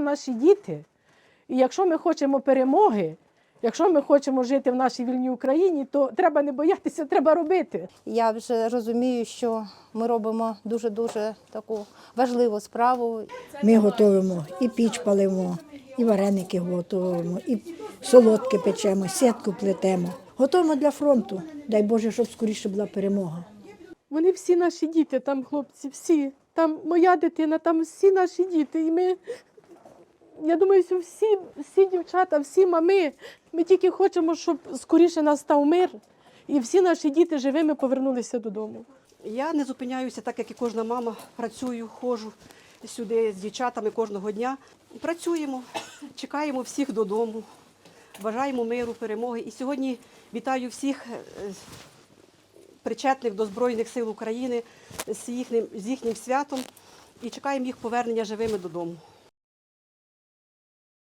там наші діти. І якщо ми хочемо перемоги, якщо ми хочемо жити в нашій вільній Україні, то треба не боятися, треба робити. Я вже розумію, що ми робимо дуже-дуже таку важливу справу. Ми готуємо і піч палимо, і вареники готуємо, і солодке печемо, сітку плетемо. Готуємо для фронту. Дай Боже, щоб скоріше була перемога. Вони всі наші діти, там хлопці, всі. Там моя дитина, там всі наші діти. І ми, я думаю, що всі, всі дівчата, всі мами, ми тільки хочемо, щоб скоріше настав мир, і всі наші діти живими повернулися додому. Я не зупиняюся, так як і кожна мама. Працюю, ходжу сюди з дівчатами кожного дня. Працюємо, чекаємо всіх додому, бажаємо миру, перемоги. І сьогодні вітаю всіх е, причетних до Збройних сил України з їхнім, з їхнім святом і чекаємо їх повернення живими додому.